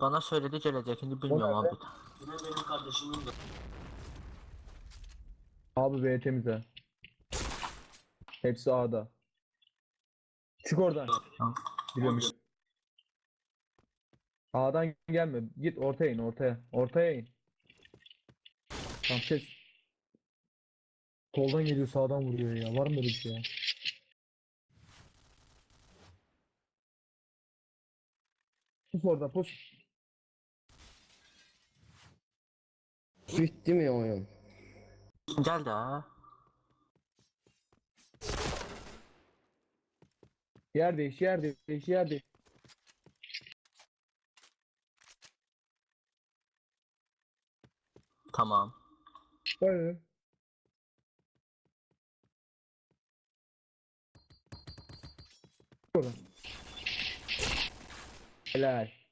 Bana söyledi gelecekini bilmiyorum abi. Yine benim kardeşimin de. Abi B temize. Hepsi A'da. Çık oradan. Tamam. Biliyormuş. A'dan gelme. Git ortaya in ortaya. Ortaya in. Tamam ses. Soldan geliyor sağdan vuruyor ya. Var mı böyle bir şey ya? Pus orada pus. Bitti mi oyun? Gel de ha. Yer değiş yer değiş yer değiş. Tamam. Böyle. Orada. Helal.